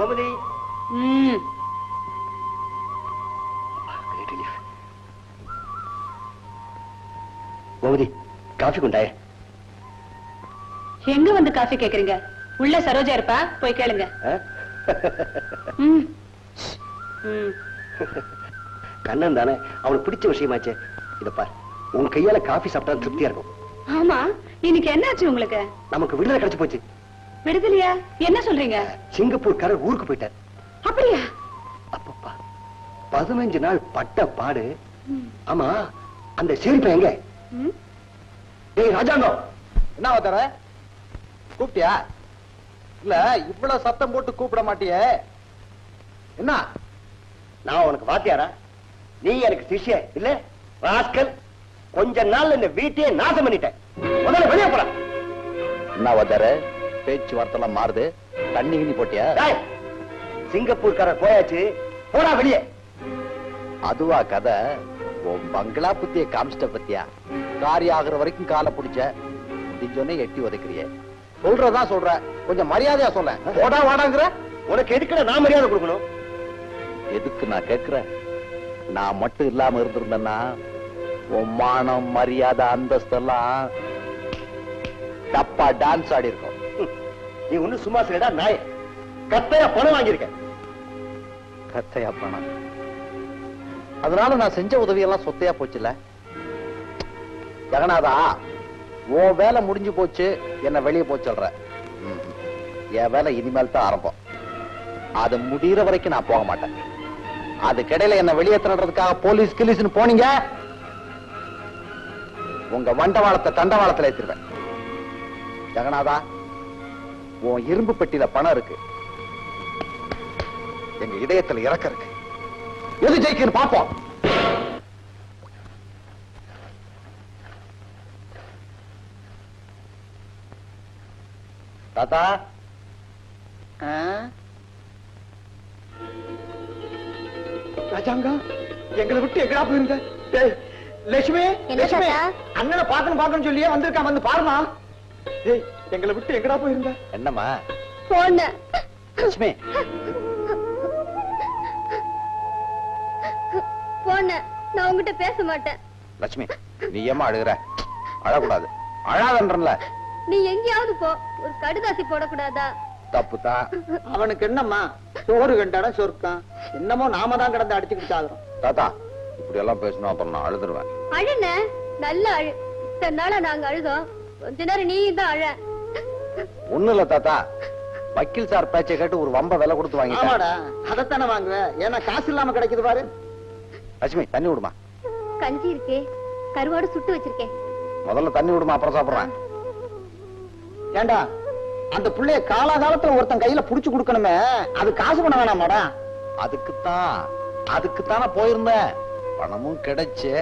Gomathi Gomathi coffee கொண்டாயே. எங்க வந்து காஃபி கேக்குறீங்க? உள்ள சரோஜா இருப்பா? போய் கேளுங்க. கண்ணன் தானே அவனுக்கு பிடிச்ச விஷயமாச்சே. இத பார் உன் கையால காஃபி சாப்பிட்டா திருப்தியா இருக்கும். ஆமா இன்னைக்கு என்னாச்சு உங்களுக்கு? நமக்கு விடுதலை கிடைச்சு போச்சு. விடுதலையா? என்ன சொல்றீங்க? சிங்கப்பூர் காரர் ஊருக்கு போயிட்டார். அப்படியா? அப்பப்பா பதினஞ்சு நாள் பட்ட பாடு. ஆமா அந்த சேரிப்பா எங்க? ம். ஏய் ராஜாங்கம். என்ன தர கூப்பிட்டியா? இல்ல இவ்வளவு சத்தம் போட்டு கூப்பிட மாட்டியே. என்ன? நான் உனக்கு வாத்தியாரா? நீ எனக்கு சிஷ்ய இல்ல? ராஸ்கல் கொஞ்ச நாள் இந்த வீட்டையே நாசம் பண்ணிட்டேன். முதல்ல வெளியே போற என்ன வதர பேச்சு வார்த்தைலாம் மாறுது. தண்ணி கிண்ணி போட்டியா? சிங்கப்பூர்காரர் போயாச்சு. போடா வெளியே. அதுவா கதை? உன் பங்களா புத்திய காமிச்சிட்ட பத்தியா? காரியம் ஆகுற வரைக்கும் காலை பிடிச்ச. முடிஞ்சோன்னே எட்டி உதைக்கிறிய. சொல்றதா சொல்ற. கொஞ்சம் மரியாதையா சொல்ல. போடா வாடாங்கிற. உனக்கு எதுக்குடா நான் மரியாதை கொடுக்கணும்? எதுக்கு நான் கேக்குறேன் நான் மட்டும் இல்லாம இருந்திருந்தேன்னா உன் மானம் மரியாதை அந்தஸ்தெல்லாம் தப்பா டான்ஸ் ஆடி இருக்கும். நீ ஒண்ணு சும்மா சரிடா நாய. கத்தையா பணம் வாங்கியிருக்க. கத்தையா பணம். அதனால நான் செஞ்ச உதவி எல்லாம் சொத்தையா போச்சுல ஜெகநாதா உன் வேலை முடிஞ்சு போச்சு என்ன வெளியே போச்சு சொல்ற. என் வேலை இனிமேல் தான் ஆரம்பம். அது முடிகிற வரைக்கும் நான் போக மாட்டேன். அதுக்கிடையில என்ன வெளியே திரடுறதுக்காக போலீஸ் கிலீஸ்னு போனீங்க? உங்க வண்டவாளத்தை தண்டவாளத்தில் ஏத்திருவேன். ஜெகநாதா உன் இரும்பு பெட்டியில பணம் இருக்கு. எங்க இதயத்துல இறக்க இருக்கு. எது ஜெயிக்குன்னு பாப்போம் தாத்தா. ராஜாங்கா எங்களை விட்டு எங்கடா போயிருந்த? லட்சுமி லட்சுமி? அண்ணனை பாக்கணும் பாக்கணும் சொல்லியே வந்திருக்கான் வந்து பாருமா டேய் எங்களை விட்டு எங்கடா போயிருந்த? என்னம்மா? போன. லட்சுமி. போன. நான் உங்ககிட்ட பேச மாட்டேன். லட்சுமி நீ ஏமா அழுகுற? அழக்கூடாது. அழாதன்றல நீ எங்கேயாவது போ. ஒரு கடுதாசி போடக்கூடாதா? தப்பு தான் அவனுக்கு என்னம்மா? சோறு கண்டாட சொர்க்கம்? என்னமோ நாம தான் கிடந்து அடிச்சுக்கிட்டு சாகுறோம். தாத்தா இப்படி எல்லாம் பேசணும் அப்புறம் நான் அழுதுருவேன். அழுன? நல்ல அழு. இத்தனை நாளா நாங்க அழுதோம். கொஞ்ச நேரம் நீ தான் அழ. ஒண்ணு இல்ல தாத்தா. வக்கீல் சார் பேச்சை கேட்டு ஒரு வம்ப விலை கொடுத்து வாங்கிட்டேன். ஆமாடா அதைத்தானே வாங்குவேன் ஏன்னா காசு இல்லாம கிடைக்குது பாரு. லட்சுமி தண்ணி விடுமா? கஞ்சி இருக்கே கருவாடு சுட்டு வச்சிருக்கேன். முதல்ல தண்ணி விடுமா அப்புறம் சாப்பிடுறேன். ஏண்டா அந்த புள்ளைய காலாகாலத்துல ஒருத்தன் கையில புடிச்சு கொடுக்கணுமே. அது காசு பண்ண வேணாமாடா. அதுக்குத்தான் அதுக்குத்தானே போயிருந்தேன். பணமும் கிடைச்சு.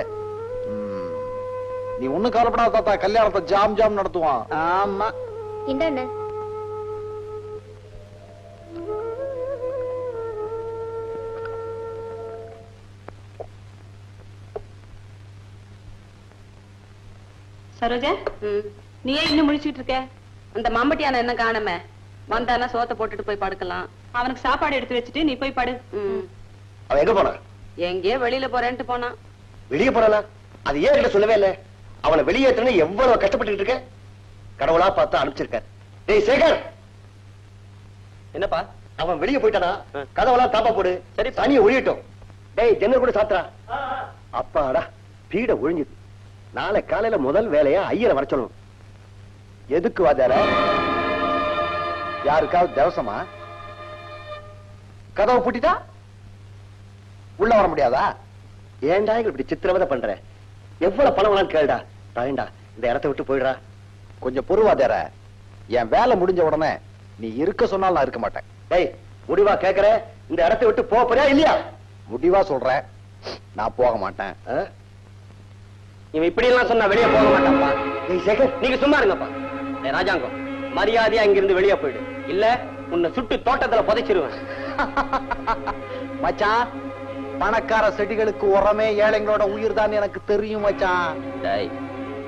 நீ ஒண்ணும் கவலைப்படாத தாத்தா. கல்யாணத்தை ஜாம் ஜாம் நடத்துவான். ஆமா. இந்தாண்ண. சரோஜா நீ ஏன் இன்னும் முழிச்சிட்டு இருக்க? அந்த மம்பட்டியான என்ன காணாம வந்தானா சோத்தை போட்டுட்டு போய் படுக்கலாம். அவனுக்கு சாப்பாடு எடுத்து வச்சுட்டு நீ போய் படு. அவன் எங்க போனான்? எங்கேயோ வெளியில போறேன்ட்டு போனான். வெளியே போனானா அது ஏன் கிட்ட சொல்லவே இல்ல? அவனை வெளியேற்றணும் எவ்வளவு கஷ்டப்பட்டு இருக்க? கடவுளா பார்த்து அனுப்பிச்சிருக்கார். டேய் சேகர்! என்னப்பா? அவன் வெளியே போயிட்டானா? கதவெல்லாம் தாப்பா போடு. சரி. தனியை ஒழியட்டும் டேய் ஜன்னல் கூட சாத்துறா. அப்பாடா பீட ஒழிஞ்சுது நாளை காலையில முதல் வேலையா ஐயரை வர சொல்லணும். எதுக்கு வாதார யாருக்காவது தேவசமா? கதவை பூட்டிட்டா? உள்ள வர முடியாதா? ஏன்டா இங்க இப்படி சித்திரவதை பண்ற? எவ்வளவு பணம் வேணாலும் கேளுடா. தாயண்டா இந்த இடத்த விட்டு போயிடுறா. கொஞ்சம் பொறுவாதார என் வேலை முடிஞ்ச உடனே நீ இருக்க சொன்னால் நான் இருக்க மாட்டேன். டேய் முடிவா கேக்குற? இந்த இடத்த விட்டு போக போறியா இல்லையா? முடிவா சொல்றேன். நான் போக மாட்டேன்? இவன் இப்படி எல்லாம் சொன்னா வெளியே போக மாட்டான்ப்பா. டேய் சேகர். நீங்க சும்மா இருங்கப்பா. ராஜாங்கம் மரியாதையா இங்கிருந்து வெளியே போயிடு. இல்ல உன்னை சுட்டு தோட்டத்துல புதைச்சிருவேன். மச்சான் பணக்கார செடிகளுக்கு உரமே ஏழைங்களோட உயிர் தான் எனக்கு தெரியும் மச்சான். டேய்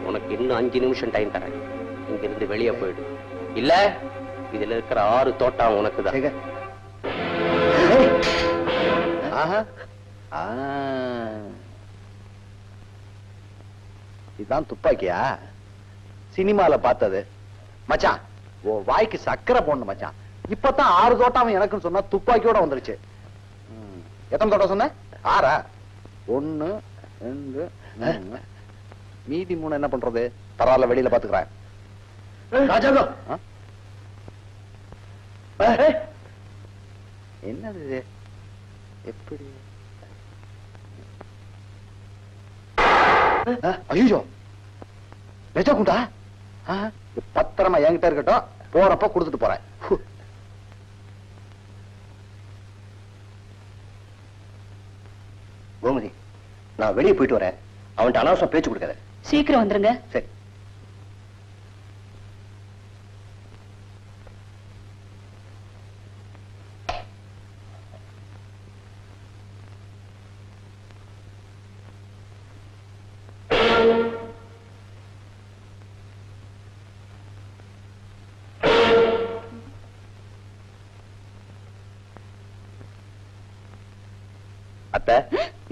உனக்கு இன்னும் அஞ்சு நிமிஷம் டைம் தரேன். இங்கிருந்து வெளியே போயிடு. இல்ல இதுல இருக்கிற ஆறு தோட்டம் உனக்கு தான். இதான் துப்பாக்கியா? சினிமால பார்த்தது. மச்சான் ஓ வாய்க்கு சக்கரை போடணும் மச்சான். இப்பதான் ஆறு தோட்டம் எனக்குன்னு சொன்னா துப்பாக்கியோட வந்துருச்சு. எத்தனை தோட்டம் சொன்ன? ஆறா? ஒண்ணு ரெண்டு. மீதி மூணு என்ன பண்றது? பரவாயில்ல வெளியில பாத்துக்கிறேன்? என்னது எப்படி? ஐயோ! நெஜா குண்டா பத்திரமா என்கிட்ட இருக்கட்டும். போறப்ப கொடுத்துட்டு போறேன் ஹு. கோமதி நான் வெளியே போயிட்டு வரேன். அவன்கிட்ட அனாவசம் பேச்சு கொடுக்காத. சீக்கிரம் வந்துருங்க. சரி.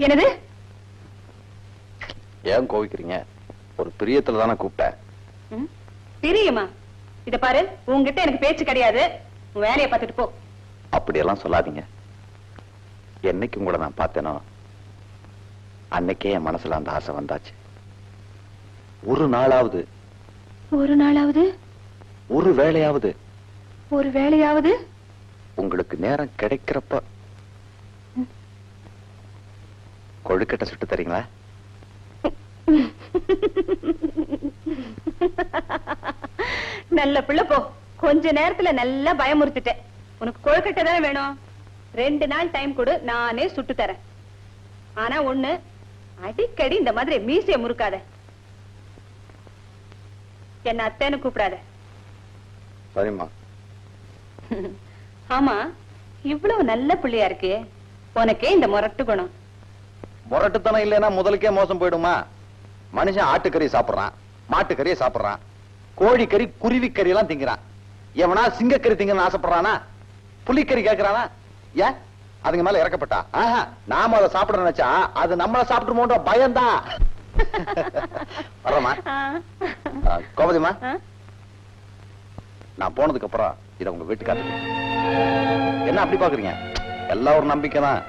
என்னது? ஏன் கோவிக்கிறீங்க? ஒரு பிரியத்துல தானே கூப்பிட்டேன்? பிரியுமா இத பாரு உன்கிட்ட எனக்கு பேச்சு கிடையாது. வேலையை பார்த்துட்டு போ. அப்படியெல்லாம் சொல்லாதீங்க. என்னைக்கு உங்களை நான் பார்த்தேனோ அன்னைக்கே என் மனசுல அந்த ஆசை வந்தாச்சு. ஒரு நாளாவது ஒரு நாளாவது? ஒரு வேளையாவது ஒரு வேலையாவது உங்களுக்கு நேரம் கிடைக்கிறப்ப கொழுக்கட்டை சுட்டு தரீங்களா? நல்ல பிள்ளை போ. கொஞ்ச நேரத்துல நல்லா பயமுறுத்திட்டேன். உனக்கு கொழுக்கட்டை தானே வேணும்? ரெண்டு நாள் டைம் கொடு நானே சுட்டு தரேன். ஆனா ஒண்ணு அடிக்கடி இந்த மாதிரி மீசைய முறுக்காத. என்ன அத்தைன்னு கூப்பிடாத. சரிம்மா. ஆமா இவ்வளவு நல்ல பிள்ளையா இருக்கே. உனக்கே இந்த முரட்டு குணம். முரட்டுத்தனம் இல்லைன்னா முதலுக்கே மோசம் போயிடுமா? மனுஷன் ஆட்டுக்கறி சாப்பிடுறான் மாட்டுக்கறியை சாப்பிடுறான் கோழிக்கறி குருவிக்கறி எல்லாம் திங்கிறான். எவனா சிங்கக்கறி திங்கன்னு ஆசைப்படுறானா? புலிக்கறி கேக்குறானா? ஏன்? அதுங்க மேல இறக்கப்பட்டா? ஆஹா நாம அதை சாப்பிட நினைச்சா அது நம்மள சாப்பிட்டுமோன்ற பயம்தான். வர்றோமா ஆ? நான் போனதுக்கு அப்புறம் இதை உங்க வீட்டுக்காரருக்கு என்ன அப்படி பாக்குறீங்க? எல்லாம் ஒரு நம்பிக்கை தான்